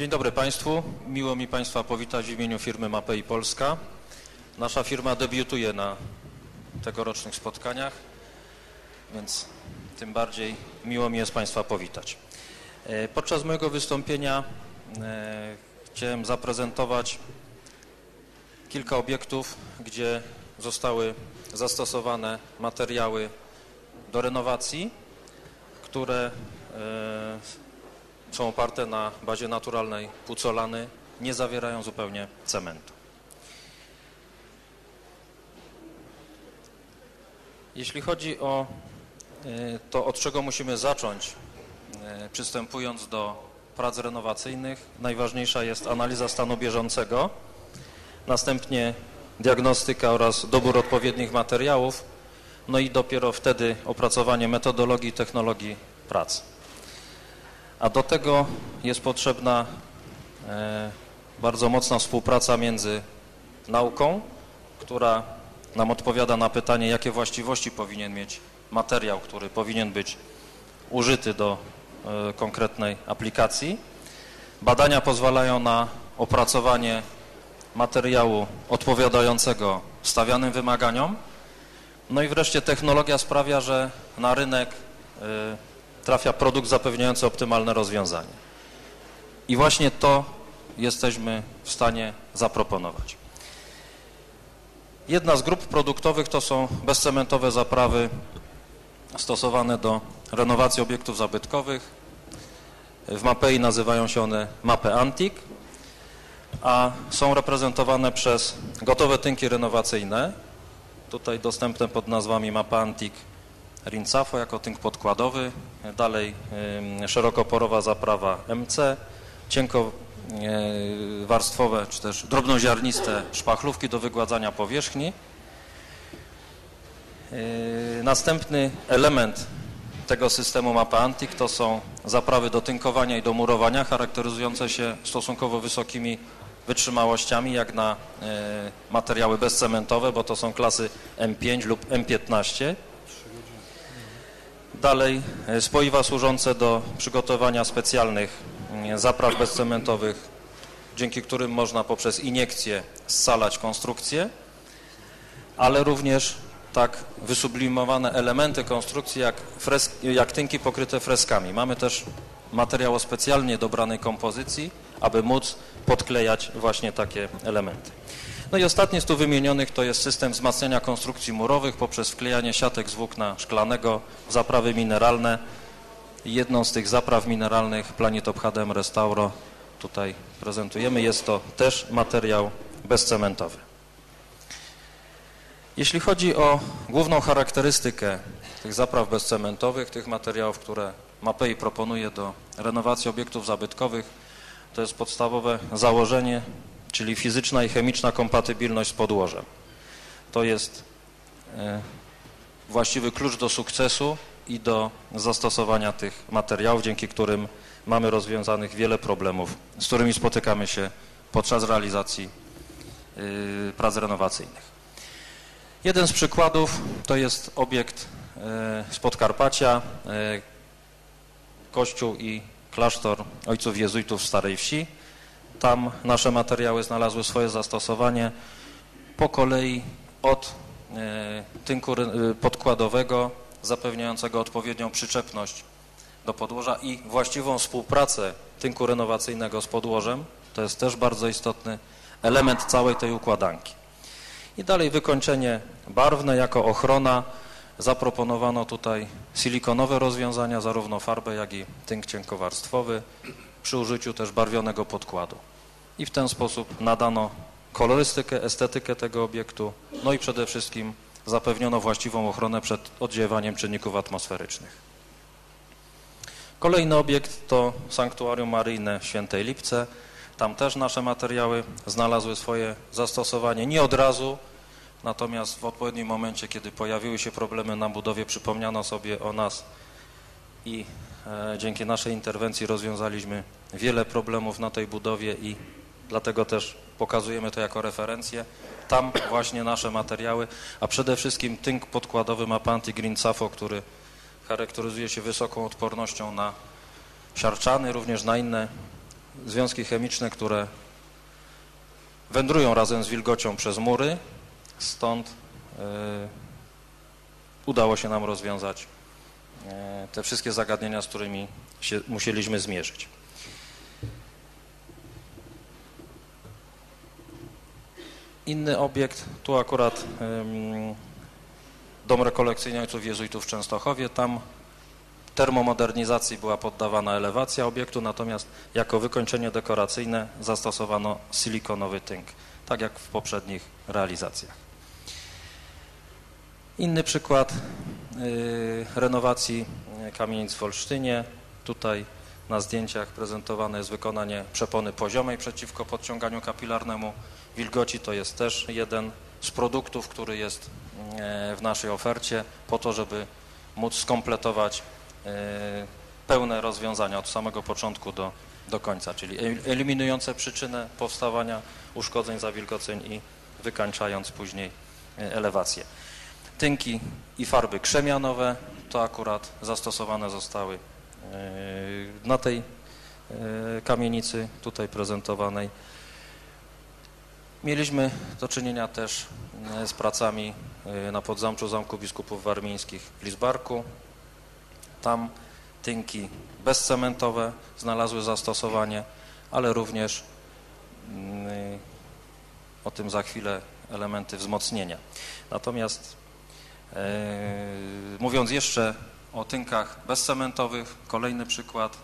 Dzień dobry Państwu. Miło mi Państwa powitać w imieniu firmy Mapei Polska. Nasza firma debiutuje na tegorocznych spotkaniach, więc tym bardziej miło mi jest Państwa powitać. E, podczas mojego wystąpienia e, chciałem zaprezentować kilka obiektów, gdzie zostały zastosowane materiały do renowacji, które e, są oparte na bazie naturalnej pucolany, nie zawierają zupełnie cementu. Jeśli chodzi o to, od czego musimy zacząć, przystępując do prac renowacyjnych, najważniejsza jest analiza stanu bieżącego, następnie diagnostyka oraz dobór odpowiednich materiałów, no i dopiero wtedy opracowanie metodologii i technologii pracy. A do tego jest potrzebna e, bardzo mocna współpraca między nauką, która nam odpowiada na pytanie, jakie właściwości powinien mieć materiał, który powinien być użyty do e, konkretnej aplikacji. Badania pozwalają na opracowanie materiału odpowiadającego stawianym wymaganiom. No i wreszcie technologia sprawia, że na rynek e, trafia produkt zapewniający optymalne rozwiązanie. I właśnie to jesteśmy w stanie zaproponować. Jedna z grup produktowych to są bezcementowe zaprawy stosowane do renowacji obiektów zabytkowych. W Mapei nazywają się one mapy Antik, a są reprezentowane przez gotowe tynki renowacyjne, tutaj dostępne pod nazwami mapa Antik Rincafo jako tynk podkładowy, dalej szerokoporowa zaprawa MC, cienkowarstwowe czy też drobnoziarniste szpachlówki do wygładzania powierzchni. Następny element tego systemu mapa Antik to są zaprawy do tynkowania i do murowania charakteryzujące się stosunkowo wysokimi wytrzymałościami jak na materiały bezcementowe, bo to są klasy M5 lub M15. Dalej e, spoiwa służące do przygotowania specjalnych mm, zapraw bezcementowych, dzięki którym można poprzez iniekcję scalać konstrukcję, ale również tak wysublimowane elementy konstrukcji jak, jak tynki pokryte freskami. Mamy też materiał o specjalnie dobranej kompozycji, aby móc podklejać właśnie takie elementy. No i ostatni z tu wymienionych to jest system wzmacniania konstrukcji murowych poprzez wklejanie siatek z włókna szklanego zaprawy mineralne. Jedną z tych zapraw mineralnych Planetop HDM Restauro tutaj prezentujemy. Jest to też materiał bezcementowy. Jeśli chodzi o główną charakterystykę tych zapraw bezcementowych, tych materiałów, które MAPEI proponuje do renowacji obiektów zabytkowych, to jest podstawowe założenie czyli fizyczna i chemiczna kompatybilność z podłożem. To jest e, właściwy klucz do sukcesu i do zastosowania tych materiałów, dzięki którym mamy rozwiązanych wiele problemów, z którymi spotykamy się podczas realizacji e, prac renowacyjnych. Jeden z przykładów to jest obiekt e, z Podkarpacia, kościół i klasztor ojców jezuitów w Starej Wsi. Tam nasze materiały znalazły swoje zastosowanie po kolei od e, tynku e, podkładowego zapewniającego odpowiednią przyczepność do podłoża i właściwą współpracę tynku renowacyjnego z podłożem. To jest też bardzo istotny element całej tej układanki. I dalej wykończenie barwne jako ochrona. Zaproponowano tutaj silikonowe rozwiązania, zarówno farbę, jak i tynk cienkowarstwowy przy użyciu też barwionego podkładu. I w ten sposób nadano kolorystykę, estetykę tego obiektu, no i przede wszystkim zapewniono właściwą ochronę przed oddziewaniem czynników atmosferycznych. Kolejny obiekt to Sanktuarium Maryjne Świętej Lipce. Tam też nasze materiały znalazły swoje zastosowanie. Nie od razu, natomiast w odpowiednim momencie, kiedy pojawiły się problemy na budowie, przypomniano sobie o nas i e, dzięki naszej interwencji rozwiązaliśmy wiele problemów na tej budowie i dlatego też pokazujemy to jako referencję. Tam właśnie nasze materiały, a przede wszystkim tynk podkładowy Mapanti Green Safo, który charakteryzuje się wysoką odpornością na siarczany, również na inne związki chemiczne, które wędrują razem z wilgocią przez mury, stąd udało się nam rozwiązać te wszystkie zagadnienia, z którymi się musieliśmy zmierzyć. Inny obiekt, tu akurat dom rekolekcyjny ojców jezuitów w Częstochowie, tam termomodernizacji była poddawana elewacja obiektu, natomiast jako wykończenie dekoracyjne zastosowano silikonowy tynk, tak jak w poprzednich realizacjach. Inny przykład y, renowacji kamienic w Olsztynie. Tutaj na zdjęciach prezentowane jest wykonanie przepony poziomej przeciwko podciąganiu kapilarnemu wilgoci. To jest też jeden z produktów, który jest e, w naszej ofercie po to, żeby móc skompletować e, pełne rozwiązania od samego początku do, do końca, czyli eliminujące przyczynę powstawania uszkodzeń, zawilgoceń i wykańczając później e, elewację. Tynki i farby krzemianowe to akurat zastosowane zostały na tej kamienicy tutaj prezentowanej. Mieliśmy do czynienia też e, z pracami e, na podzamczu Zamku Biskupów Warmińskich w Lisbarku. Tam tynki bezcementowe znalazły zastosowanie, ale również mm, o tym za chwilę elementy wzmocnienia. Natomiast e, mówiąc jeszcze o tynkach bezcementowych, kolejny przykład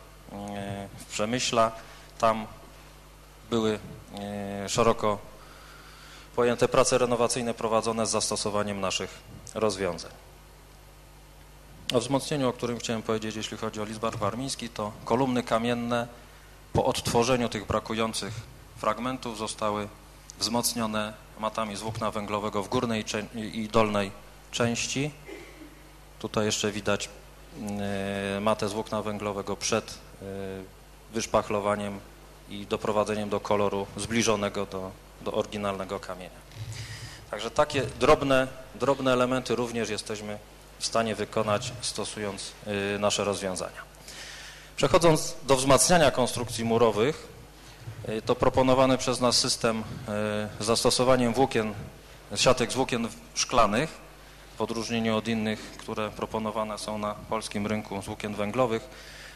w Przemyśla, tam były szeroko pojęte prace renowacyjne prowadzone z zastosowaniem naszych rozwiązań. O wzmocnieniu, o którym chciałem powiedzieć, jeśli chodzi o Lizbar Warmiński, to kolumny kamienne po odtworzeniu tych brakujących fragmentów zostały wzmocnione matami z włókna węglowego w górnej i dolnej części. Tutaj jeszcze widać e, matę z włókna węglowego przed e, wyszpachlowaniem i doprowadzeniem do koloru zbliżonego do do oryginalnego kamienia. Także takie drobne, drobne elementy również jesteśmy w stanie wykonać stosując y, nasze rozwiązania. Przechodząc do wzmacniania konstrukcji murowych, y, to proponowany przez nas system y, z zastosowaniem włókien, siatek z włókien szklanych, w odróżnieniu od innych, które proponowane są na polskim rynku z włókien węglowych.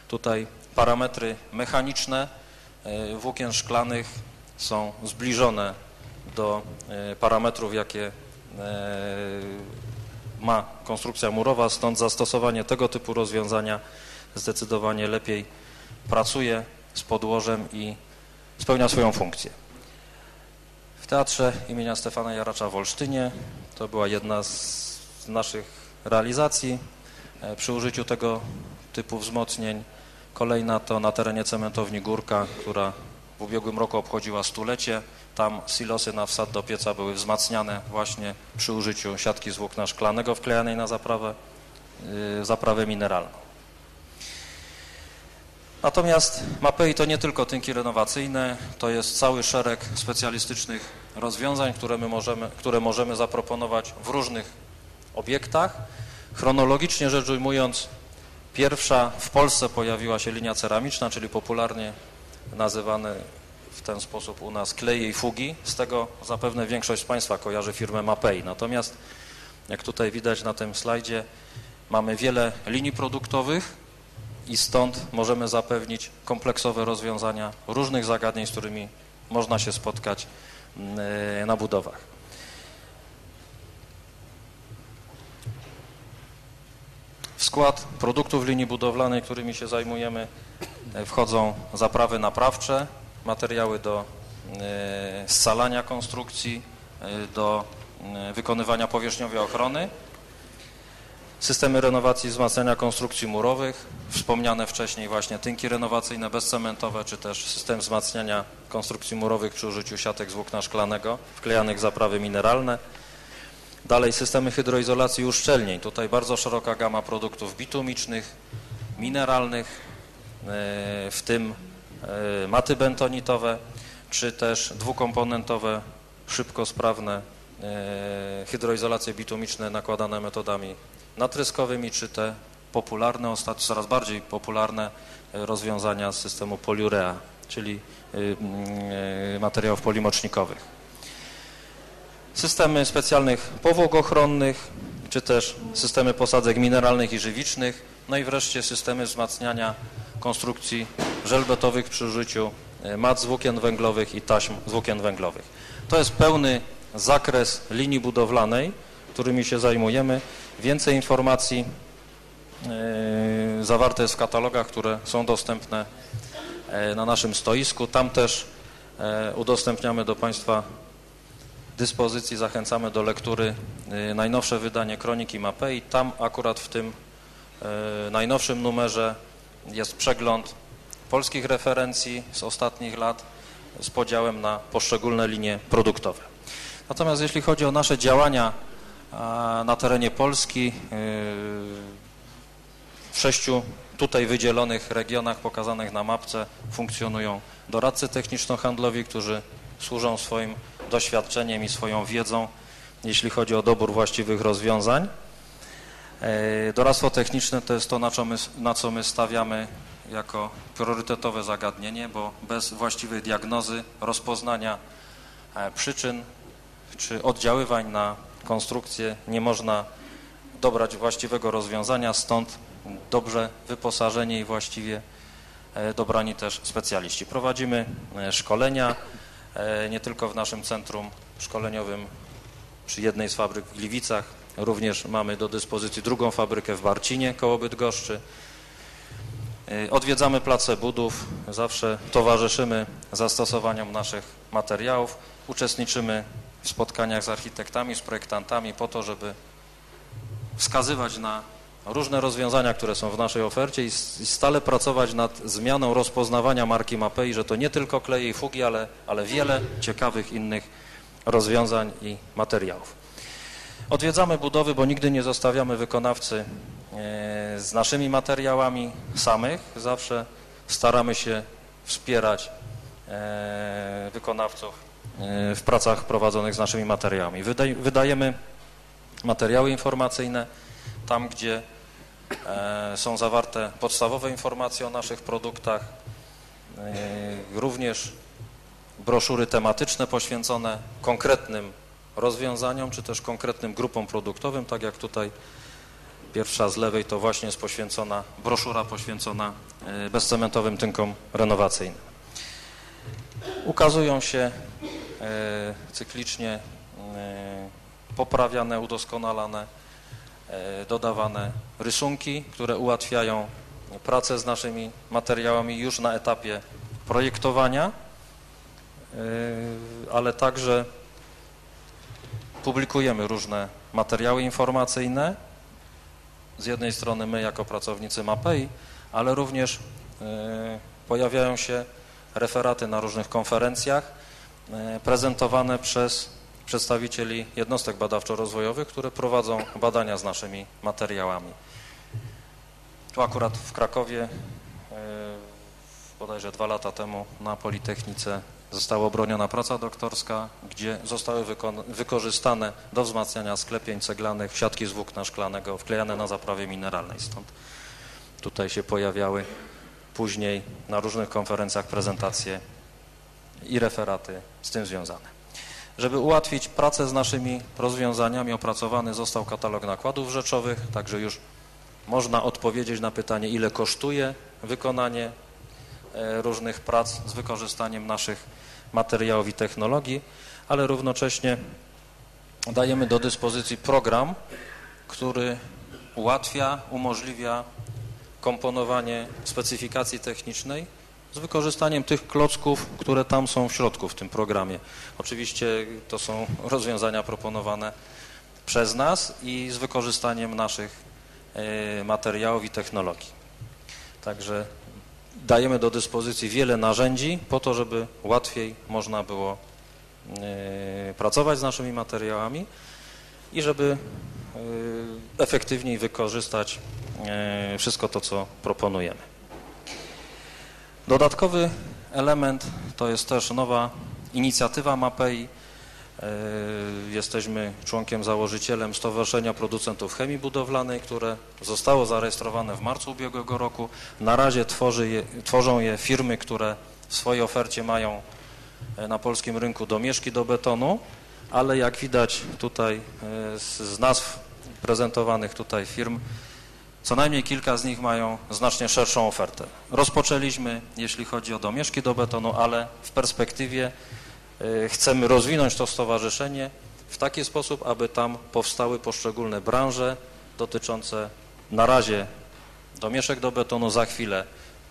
Tutaj parametry mechaniczne włókien szklanych są zbliżone do e, parametrów, jakie e, ma konstrukcja murowa, stąd zastosowanie tego typu rozwiązania zdecydowanie lepiej pracuje z podłożem i spełnia swoją funkcję. W Teatrze imienia Stefana Jaracza w Olsztynie to była jedna z naszych realizacji e, przy użyciu tego typu wzmocnień. Kolejna to na terenie cementowni Górka, która w ubiegłym roku obchodziła stulecie. Tam silosy na wsad do pieca były wzmacniane właśnie przy użyciu siatki z włókna szklanego wklejanej na zaprawę, yy, zaprawę mineralną. Natomiast MAPEI to nie tylko tynki renowacyjne, to jest cały szereg specjalistycznych rozwiązań, które, my możemy, które możemy zaproponować w różnych obiektach. Chronologicznie rzecz ujmując, pierwsza w Polsce pojawiła się linia ceramiczna, czyli popularnie nazywane w ten sposób u nas kleje i fugi. Z tego zapewne większość z Państwa kojarzy firmę Mapei. Natomiast jak tutaj widać na tym slajdzie mamy wiele linii produktowych i stąd możemy zapewnić kompleksowe rozwiązania różnych zagadnień, z którymi można się spotkać mm, e, na budowach. W skład produktów linii budowlanej, którymi się zajmujemy, E, wchodzą zaprawy naprawcze, materiały do e, scalania konstrukcji, e, do wykonywania powierzchniowej ochrony, systemy renowacji i wzmacniania konstrukcji murowych, wspomniane wcześniej właśnie tynki renowacyjne bezcementowe, czy też system wzmacniania konstrukcji murowych przy użyciu siatek z włókna szklanego, wklejanych zaprawy mineralne. Dalej systemy hydroizolacji i uszczelnień. Tutaj bardzo szeroka gama produktów bitumicznych, mineralnych, w tym e, maty bentonitowe, czy też dwukomponentowe, szybko sprawne e, hydroizolacje bitumiczne nakładane metodami natryskowymi, czy te popularne, ostatnio coraz bardziej popularne e, rozwiązania z systemu poliurea, czyli materiałów polimocznikowych. Systemy specjalnych powłok ochronnych, czy też systemy posadzek mineralnych i żywicznych, no i wreszcie systemy wzmacniania konstrukcji żelbetowych przy użyciu y, mat z włókien węglowych i taśm z włókien węglowych. To jest pełny zakres linii budowlanej, którymi się zajmujemy. Więcej informacji zawarte jest w katalogach, które są dostępne na naszym stoisku. Tam też udostępniamy do Państwa dyspozycji, zachęcamy do lektury najnowsze wydanie Kroniki Mapei. Tam akurat w tym najnowszym numerze jest przegląd polskich referencji z ostatnich lat z podziałem na poszczególne linie produktowe. Natomiast jeśli chodzi o nasze działania na terenie Polski, w sześciu tutaj wydzielonych regionach pokazanych na mapce funkcjonują doradcy techniczno-handlowi, którzy służą swoim doświadczeniem i swoją wiedzą, jeśli chodzi o dobór właściwych rozwiązań. Doradztwo techniczne to jest to, na co my, na co my stawiamy jako priorytetowe zagadnienie, bo bez właściwej diagnozy, rozpoznania przyczyn czy oddziaływań na konstrukcję nie można dobrać właściwego rozwiązania, stąd dobrze wyposażeni i właściwie dobrani też specjaliści. Prowadzimy szkolenia nie tylko w naszym centrum szkoleniowym przy jednej z fabryk w Gliwicach, również mamy do dyspozycji drugą fabrykę w Barcinie koło Bydgoszczy. Odwiedzamy place budów, zawsze towarzyszymy zastosowaniom naszych materiałów, uczestniczymy w spotkaniach z architektami, z projektantami po to, żeby wskazywać na różne rozwiązania, które są w naszej ofercie i stale pracować nad zmianą rozpoznawania marki Mapei, że to nie tylko kleje i fugi, ale, ale wiele ciekawych innych rozwiązań i materiałów. Odwiedzamy budowy, bo nigdy nie zostawiamy wykonawcy z naszymi materiałami samych. Zawsze staramy się wspierać wykonawców w pracach prowadzonych z naszymi materiałami. Wydajemy materiały informacyjne tam, gdzie są zawarte podstawowe informacje o naszych produktach, również broszury tematyczne poświęcone konkretnym rozwiązaniom, czy też konkretnym grupom produktowym, tak jak tutaj pierwsza z lewej to właśnie jest poświęcona, broszura poświęcona bezcementowym tynkom renowacyjnym. Ukazują się cyklicznie poprawiane, udoskonalane, dodawane rysunki, które ułatwiają pracę z naszymi materiałami już na etapie projektowania, ale także publikujemy różne materiały informacyjne. Z jednej strony my jako pracownicy MAPEI, ale również pojawiają się referaty na różnych konferencjach prezentowane przez przedstawicieli jednostek badawczo-rozwojowych, które prowadzą badania z naszymi materiałami. Tu akurat w Krakowie bodajże dwa lata temu na Politechnice została obroniona praca doktorska, gdzie zostały wykorzystane do wzmacniania sklepień ceglanych siatki z włókna szklanego wklejane na zaprawie mineralnej. Stąd tutaj się pojawiały później na różnych konferencjach prezentacje i referaty z tym związane. Żeby ułatwić pracę z naszymi rozwiązaniami opracowany został katalog nakładów rzeczowych, także już można odpowiedzieć na pytanie, ile kosztuje wykonanie różnych prac z wykorzystaniem naszych materiałów i technologii, ale równocześnie dajemy do dyspozycji program, który ułatwia, umożliwia komponowanie specyfikacji technicznej z wykorzystaniem tych klocków, które tam są w środku w tym programie. Oczywiście to są rozwiązania proponowane przez nas i z wykorzystaniem naszych materiałów i technologii. Także dajemy do dyspozycji wiele narzędzi po to, żeby łatwiej można było pracować z naszymi materiałami i żeby efektywniej wykorzystać wszystko to, co proponujemy. Dodatkowy element to jest też nowa inicjatywa MAPEI. Jesteśmy członkiem, założycielem Stowarzyszenia Producentów Chemii Budowlanej, które zostało zarejestrowane w marcu ubiegłego roku. Na razie je, tworzą je firmy, które w swojej ofercie mają e, na polskim rynku domieszki do betonu, ale jak widać tutaj e, z nazw prezentowanych tutaj firm, co najmniej kilka z nich mają znacznie szerszą ofertę. Rozpoczęliśmy, jeśli chodzi o domieszki do betonu, ale w perspektywie e, chcemy rozwinąć to stowarzyszenie w taki sposób, aby tam powstały poszczególne branże dotyczące na razie domieszek do betonu, za chwilę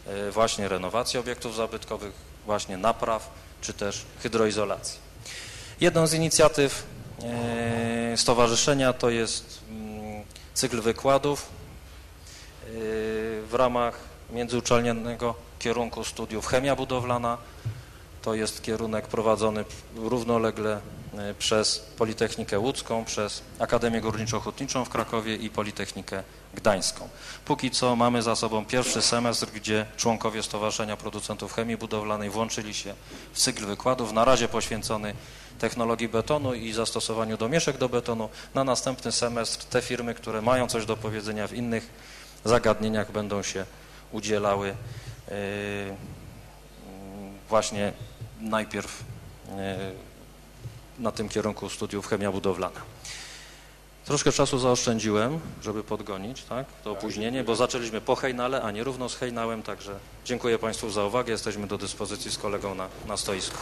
e, właśnie renowacji obiektów zabytkowych, właśnie napraw, czy też hydroizolacji. Jedną z inicjatyw e, stowarzyszenia to jest mm, cykl wykładów w ramach międzyuczelnianego kierunku studiów chemia budowlana. To jest kierunek prowadzony równolegle e, przez Politechnikę Łódzką, przez Akademię Górniczo-Hutniczą w Krakowie i Politechnikę Gdańską. Póki co mamy za sobą pierwszy semestr, gdzie członkowie Stowarzyszenia Producentów Chemii Budowlanej włączyli się w cykl wykładów, na razie poświęcony technologii betonu i zastosowaniu domieszek do betonu. Na następny semestr te firmy, które mają coś do powiedzenia w innych zagadnieniach będą się udzielały yy, właśnie najpierw yy, na tym kierunku studiów chemia budowlana. Troszkę czasu zaoszczędziłem, żeby podgonić tak, to opóźnienie, bo zaczęliśmy po hejnale, a nie równo z hejnałem, także dziękuję Państwu za uwagę, jesteśmy do dyspozycji z kolegą na, na stoisku.